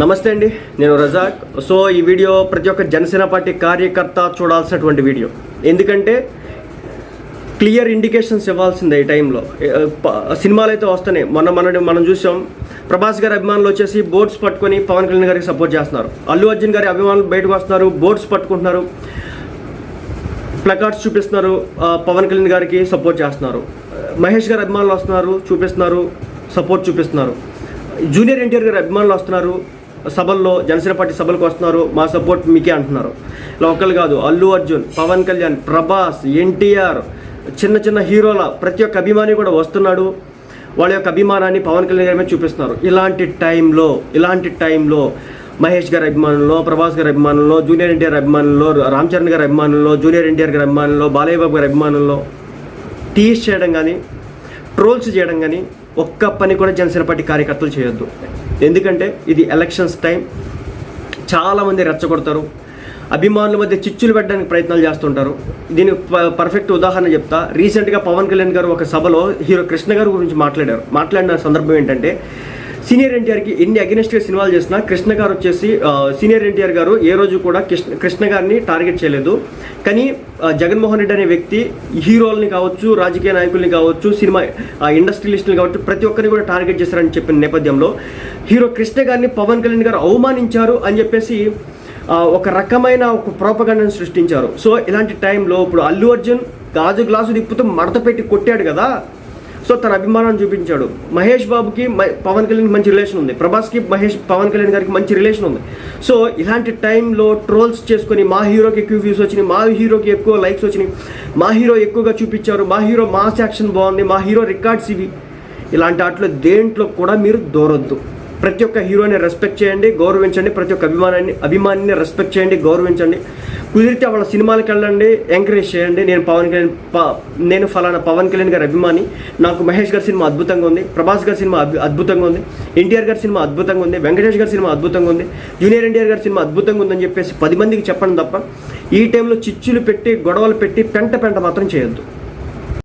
నమస్తే అండి నేను రజాక్. సో ఈ వీడియో ప్రతి ఒక్క జనసేన పార్టీ కార్యకర్త చూడాల్సినటువంటి వీడియో. ఎందుకంటే క్లియర్ ఇండికేషన్స్ ఇవ్వాల్సిందే ఈ టైంలో. సినిమాలు అయితే వస్తున్నాయి. మొన్న మన మనం చూసాం ప్రభాస్ గారి అభిమానులు వచ్చేసి బోర్డ్స్ పట్టుకొని పవన్ కళ్యాణ్ గారికి సపోర్ట్ చేస్తున్నారు. అల్లు అర్జున్ గారి అభిమానులు బయటకు వస్తున్నారు బోర్డ్స్ పట్టుకుంటున్నారు ప్లకార్డ్స్ చూపిస్తున్నారు పవన్ కళ్యాణ్ గారికి సపోర్ట్ చేస్తున్నారు. మహేష్ గారి అభిమానులు వస్తున్నారు చూపిస్తున్నారు సపోర్ట్ చూపిస్తున్నారు. జూనియర్ ఎన్టీఆర్ గారి అభిమానులు వస్తున్నారు సభల్లో జనసేన పార్టీ సభలకు వస్తున్నారు. మా సపోర్ట్ మీకే అంటున్నారు. ఇలా ఒక్కరు కాదు అల్లు అర్జున్ పవన్ కళ్యాణ్ ప్రభాస్ ఎన్టీఆర్ చిన్న చిన్న హీరోల ప్రతి ఒక్క అభిమాని కూడా వస్తున్నాడు. వాళ్ళ యొక్క అభిమానాన్ని పవన్ కళ్యాణ్ గారి మీద చూపిస్తున్నారు. ఇలాంటి టైంలో ఇలాంటి టైంలో మహేష్ గారి అభిమానుల్లో ప్రభాస్ గారి అభిమానుల్లో జూనియర్ ఎన్టీఆర్ అభిమానుల్లో రామ్ చరణ్ గారి అభిమానుల్లో జూనియర్ ఎన్టీఆర్ గారి అభిమానుల్లో బాలయ్య బాబు గారి అభిమానుల్లో టీస్ చేయడం కానీ ట్రోల్స్ చేయడం కానీ ఒక్క పని కూడా జనసేన పార్టీ కార్యకర్తలు చేయొద్దు. ఎందుకంటే ఇది ఎలక్షన్స్ టైం చాలామంది రెచ్చగొడతారు. అభిమానుల మధ్య చిచ్చులు పెట్టడానికి ప్రయత్నాలు చేస్తుంటారు. దీనికి పర్ఫెక్ట్ ఉదాహరణ చెప్తా. రీసెంట్గా పవన్ కళ్యాణ్ గారు ఒక సభలో హీరో కృష్ణ గారి గురించి మాట్లాడారు. మాట్లాడిన సందర్భం ఏంటంటే సీనియర్ ఎన్టీఆర్కి ఎన్ని అగెనిస్ట్గా సినిమాలు చేసినా కృష్ణ గారు వచ్చేసి సీనియర్ ఎన్టీఆర్ గారు ఏ రోజు కూడా కృష్ణ కృష్ణ గారిని టార్గెట్ చేయలేదు. కానీ జగన్మోహన్ రెడ్డి అనే వ్యక్తి హీరోల్ని కావచ్చు రాజకీయ నాయకుల్ని కావచ్చు సినిమా ఆ, ఇండస్ట్రియలిస్టులు కావచ్చు ప్రతి ఒక్కరిని కూడా టార్గెట్ చేశారని చెప్పిన నేపథ్యంలో హీరో కృష్ణ గారిని పవన్ కళ్యాణ్ గారు అవమానించారు అని చెప్పేసి ఒక రకమైన ఒక ప్రోపగండను సృష్టించారు. సో ఇలాంటి టైంలో ఇప్పుడు అల్లు అర్జున్ గాజు గ్లాసు తిప్పుతూ మడత పెట్టి కొట్టాడు కదా సో తన అభిమానాన్ని చూపించాడు. మహేష్ బాబుకి పవన్ కళ్యాణ్ మంచి రిలేషన్ ఉంది. ప్రభాస్కి మహేష్ పవన్ కళ్యాణ్ గారికి మంచి రిలేషన్ ఉంది. సో ఇలాంటి టైంలో ట్రోల్స్ చేసుకొని మా హీరోకి ఎక్కువ వ్యూస్ వచ్చినాయి మా హీరోకి ఎక్కువ లైక్స్ వచ్చినాయి. మా హీరో ఎక్కువగా చూపించారు మా హీరో మాస్ యాక్షన్ బాగుంది మా హీరో రికార్డ్స్ ఇవి. ఇలాంటి వాటిలో దేంట్లో కూడా మీరు దూరొద్దు. ప్రతి ఒక్క హీరోని రెస్పెక్ట్ చేయండి గౌరవించండి ప్రతి ఒక్క అభిమానాన్ని అభిమానిని రెస్పెక్ట్ చేయండి గౌరవించండి. కుదిరితే వాళ్ళ సినిమాలకు వెళ్ళండి ఎంకరేజ్ చేయండి. నేను పవన్ కళ్యాణ్ ప- నేను ఫలానా పవన్ కళ్యాణ్ గారి అభిమాని. నాకు మహేష్ గారి సినిమా అద్భుతంగా ఉంది ప్రభాస్ గారి సినిమా అద్భుతంగా ఉంది ఎన్టీఆర్ గారి సినిమా అద్భుతంగా ఉంది వెంకటేష్ గారి సినిమా అద్భుతంగా ఉంది జూనియర్ ఎన్టీఆర్ గారి సినిమా అద్భుతంగా ఉందని చెప్పేసి పది మందికి చెప్పండి తప్ప ఈ టైంలో చిచ్చులు పెట్టి గొడవలు పెట్టి పెంట పెంట మాత్రం చేయొద్దు.